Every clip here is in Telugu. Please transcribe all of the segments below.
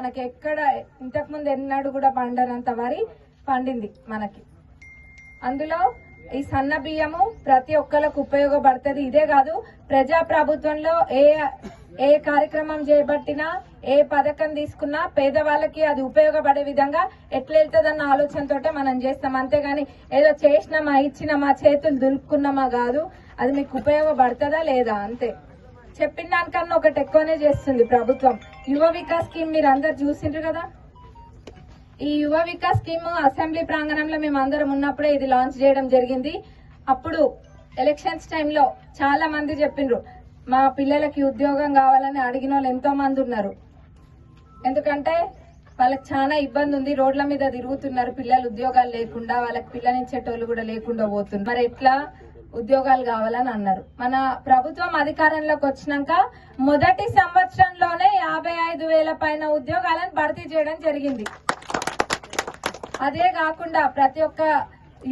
మనకి ఎక్కడ ఇంతకుముందు ఎన్నడూ కూడా పండనంత వరి పండింది మనకి. అందులో ఈ సన్న బియ్యము ప్రతి ఒక్కరికి ఉపయోగపడుతుంది. ఇదే కాదు ప్రజా ప్రభుత్వంలో ఏ ఏ కార్యక్రమం చేపట్టినా ఏ పథకం తీసుకున్నా పేదవాళ్ళకి అది ఉపయోగపడే విధంగా ఎట్లా వెళ్తుందన్న ఆలోచనతో మనం చేస్తాం. అంతేగాని ఏదో చేసినామా ఇచ్చినామా చేతులు దులుపుకున్నామా కాదు అది మీకు ఉపయోగపడుతుందా లేదా అంతే. చెప్పిన దానికన్నా ఒకటి ఎక్కువనే చేస్తుంది ప్రభుత్వం. యువ వికాస్ స్కీమ్ మీరు అందరు చూసిండ్రు కదా? ఈ యువ వికాస్ స్కీమ్ అసెంబ్లీ ప్రాంగణంలో మేము అందరం ఉన్నప్పుడే ఇది లాంచ్ చేయడం జరిగింది. అప్పుడు ఎలక్షన్స్ టైంలో చాలా మంది చెప్పిండ్రు మా పిల్లలకి ఉద్యోగం కావాలని అడిగిన వాళ్ళు ఎంతో మంది ఉన్నారు. ఎందుకంటే వాళ్ళకి చాలా ఇబ్బంది ఉంది రోడ్ల మీద తిరుగుతున్నారు పిల్లలు ఉద్యోగాలు లేకుండా వాళ్ళకి పిల్లనిచ్చేటోళ్ళు కూడా లేకుండా పోతున్నారు. మరి ఎట్లా ఉద్యోగాలు కావాలని అన్నారు. మన ప్రభుత్వం అధికారంలోకి వచ్చినాక మొదటి సంవత్సరంలోనే యాభై ఐదు వేల పైన ఉద్యోగాలను భర్తీ చేయడం జరిగింది. అదే కాకుండా ప్రతి ఒక్క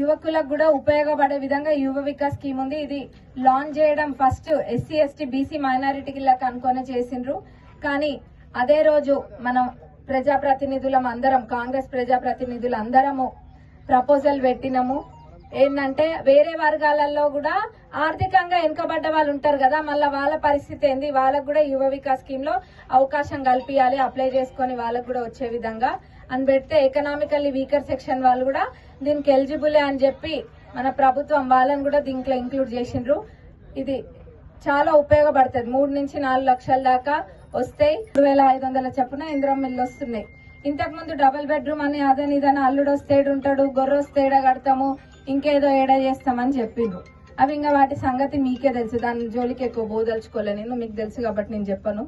యువకులకు కూడా ఉపయోగపడే విధంగా యువ వికాస్ స్కీమ్ ఉంది. ఇది లాంచ్ చేయడం ఫస్ట్ ఎస్సీ ఎస్టీ బీసీ మైనారిటీలకు అనుకొని చేసిండ్రు. కానీ అదే రోజు మనం ప్రజాప్రతినిధులం అందరం కాంగ్రెస్ ప్రజాప్రతినిధులు అందరము ప్రపోజల్ పెట్టినము. ఏంటంటే వేరే వర్గాలలో కూడా ఆర్థికంగా వెనుకబడ్డ వాళ్ళు ఉంటారు కదా మళ్ళీ వాళ్ళ పరిస్థితి ఏంది? వాళ్ళకు కూడా యువ వికాస్ స్కీమ్లో అవకాశం కల్పించాలి అప్లై చేసుకొని వాళ్ళకు కూడా వచ్చే విధంగా. అని పెడితే ఎకనామికల్లీ వీకర్ సెక్షన్ వాళ్ళు కూడా దీనికి ఎలిజిబులే అని చెప్పి మన ప్రభుత్వం వాళ్ళని కూడా దీంట్లో ఇంక్లూడ్ చేసిండ్రు. ఇది చాలా ఉపయోగపడుతుంది. మూడు నుంచి నాలుగు లక్షల దాకా వస్తాయి రెండు వేల ఐదు వందల చొప్పున ఇందిరా మిల్లు వస్తున్నాయి. ఇంతకు ముందు డబుల్ బెడ్రూమ్ అని అదని ఇదని అల్లుడు వస్తేడు ఉంటాడు గొర్రె వస్తే కడతాము ఇంకేదో ఏడా చేస్తామని చెప్పిండ్రు. అవి ఇంకా వాటి సంగతి మీకే తెలుసు. దాని జోలికి ఎక్కువ బోదలుచుకోలే. నేను మీకు తెలుసు కాబట్టి నేను చెప్పను.